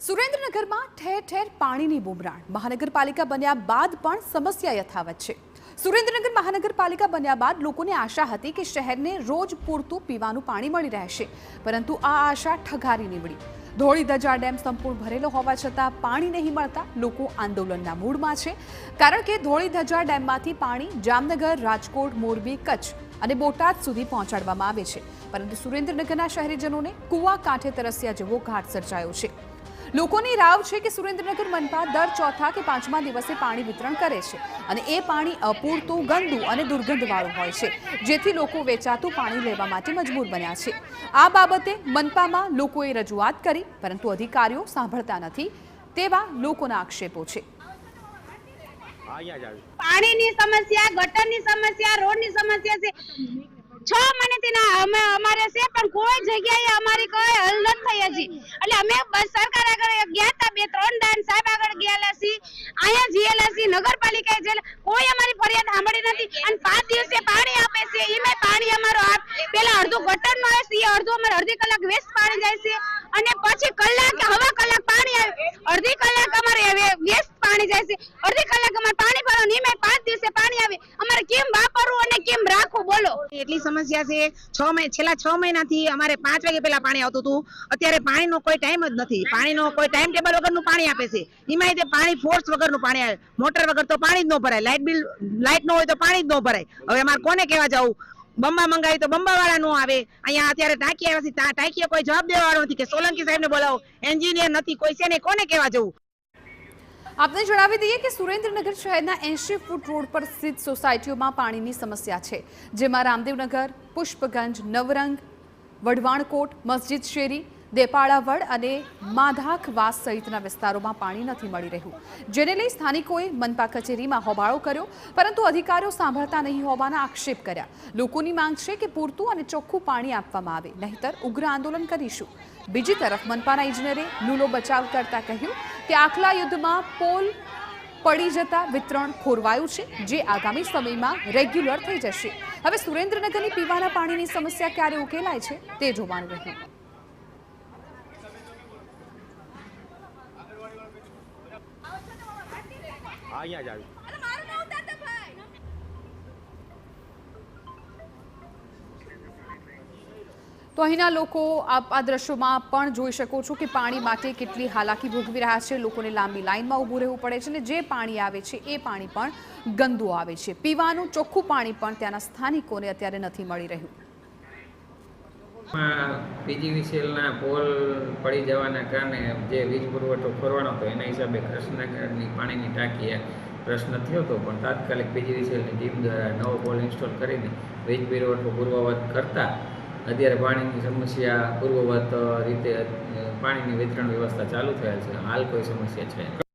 સુરેન્દ્રનગરમાં ઠેર ઠેર પાણીની બુમરાણ. મહાનગરપાલિકા બન્યા બાદ પણ સમસ્યા યથાવત છે. સુરેન્દ્રનગર મહાનગરપાલિકા બન્યા બાદ લોકોને આશા હતી કે શહેરને રોજ પૂરતું પીવાનું પાણી મળી રહેશે, પરંતુ આ આશા ઠગારી નીવડી. ધોળી ધજા ડેમ સંપૂર્ણ ભરેલો હોવા છતાં પાણી નહીં મળતા લોકો આંદોલનના મૂડમાં છે. કારણ કે ધોળી ધજા ડેમમાંથી પાણી જામનગર, રાજકોટ, મોરબી, કચ્છ અને બોટાદ સુધી પહોંચાડવામાં આવે છે. પરંતુ સુરેન્દ્રનગરના શહેરીજનોને કુવા કાંઠે તરસ્યા જેવો ઘાટ સર્જાયો છે. લોકોની રાવ છે કે સુરેન્દ્રનગર મનપા દર ચોથા કે પાંચમા દિવસે પાણી વિતરણ કરે છે અને એ પાણી અપૂરતું ગંદુ અને દુર્ગંધવાળું હોય છે જેથી લોકો વેચાતું પાણી લેવા માટે મજબૂર બન્યા છે. આ બાબતે મનપામાં લોકોએ રજૂઆત કરી પરંતુ અધિકારીઓ સાંભળતા નથી તેવા લોકોના આક્ષેપો છે. પાણીની સમસ્યા ગટરની સમસ્યા રોડની સમસ્યા છે. છ મહિનાથી અમે અમારે છે, પણ કોઈ જગ્યાએ અમારી કોઈ હલ નથી થઈ હજી. એટલે અમે સરકાર આગળ ગયા હતા, બે, ત્રણ દાન સાહેબ આગળ ગયેલા છીએ. અહીંયા જીએલા છીએ, નગરપાલિકાએ જેલ, કોઈ અમારી ફરિયાદ સાંભળી નથી. અને પાંચ દિવસે પાણી આપે છે એમાં પાણી અમારો આપ, પેલા અડધું નો આવે છે અડધું અમારે અડધી કલાક વેસ્ટ પાણી જાય છે. અને પછી કલાક હવા કલાક પાણી આવે, અડધી કલાક અમારે વેસ્ટ પાણી જાય છે, અડધી કલાક અમારે પાણી ભરવાનું એમાં પાંચ દિવસે પાણી આવે અમારે કેમ વાપરવું અને કેમ રાખવું બોલો એટલી સમસ્યા છે. છ મહિના છેલ્લા છ મહિનાથી અમારે પાંચ વાગે પહેલા પાણી આવતું હતું. અત્યારે પાણીનો કોઈ ટાઈમ જ નથી. પાણીનો કોઈ ટાઈમ ટેબલ વગરનું પાણી આપે છે. એમાં તે પાણી ફોર્સ વગરનું પાણી આવે. મોટર વગર તો પાણી જ ન ભરાય. લાઇટ બિલ લાઇટ ન હોય તો પાણી જ ન ભરાય. હવે અમારે કોને કહેવા જવું? બંબા મંગાવી તો બંબા વાળા નો આવે. અહીંયા અત્યારે ટાંકી આવ્યા છે. ટાંકીએ કોઈ જવાબ દેવા વાળો નથી કે સોલંકી સાહેબ ને બોલાવો. એન્જિનિયર નથી, કોઈ છે ને કોને કહેવા જવું? આપને જણાવી દઈએ કે સુરેન્દ્રનગર શહેરના એંશી ફૂટ રોડ પર સ્થિત સોસાયટીઓમાં પાણીની સમસ્યા છે, જેમાં રામદેવનગર, પુષ્પગંજ, નવરંગ, વઢવાણકોટ, મસ્જિદ શેરી દેપાળાવડ અને માધાખવાસ સહિતના વિસ્તારોમાં પાણી નથી મળી રહ્યું. જેને લઈ સ્થાનિકોએ મનપા કચેરીમાં હોબાળો કર્યો, પરંતુ અધિકારીઓ સાંભળતા નહીં હોવાના આક્ષેપ કર્યા. લોકોની માંગ છે કે પૂરતું અને ચોખ્ખું પાણી આપવામાં આવે, નહીતર ઉગ્ર આંદોલન કરીશું. બીજી તરફ મનપાના ઇજનેરે લૂલો બચાવ કરતા કહ્યું કે આખલા યુદ્ધમાં પોલ પડી જતા વિતરણ ખોરવાયું છે, જે આગામી સમયમાં રેગ્યુલર થઈ જશે. હવે સુરેન્દ્રનગરની પીવાના પાણીની સમસ્યા ક્યારે ઉકેલાય છે, તે જોવાનું રહ્યું. અહીંયા જ આવી. તો અહીંના લોકો આપ આ દ્રશ્યોમાં પણ જોઈ શકો છો કે પાણી માટે કેટલી હાલાકી ભોગવી રહ્યા છે. લોકોને લાંબી લાઇનમાં ઊભું રહેવું પડે છે અને જે પાણી આવે છે એ પાણી પણ ગંદુ આવે છે. પીવાનું ચોખ્ખું પાણી પણ ત્યાંના સ્થાનિકોને અત્યારે નથી મળી રહ્યું. પીજીવીસીએલના પોલ પડી જવાના કારણે જે વીજ પુરવઠો ખોરવાનો હતો, એના હિસાબે કૃષ્ણનગરની પાણીની ટાંકીએ પ્રશ્ન થયો હતો પણ તાત્કાલિક પીજીવીસીએલની ટીમ દ્વારા નવો પોલ ઇન્સ્ટોલ કરીને વીજ પુરવઠો પૂર્વવત કરતા અત્યારે પાણીની સમસ્યા પૂર્વવત રીતે પાણીની વિતરણ વ્યવસ્થા ચાલુ થયેલ છે હાલ કોઈ સમસ્યા છે.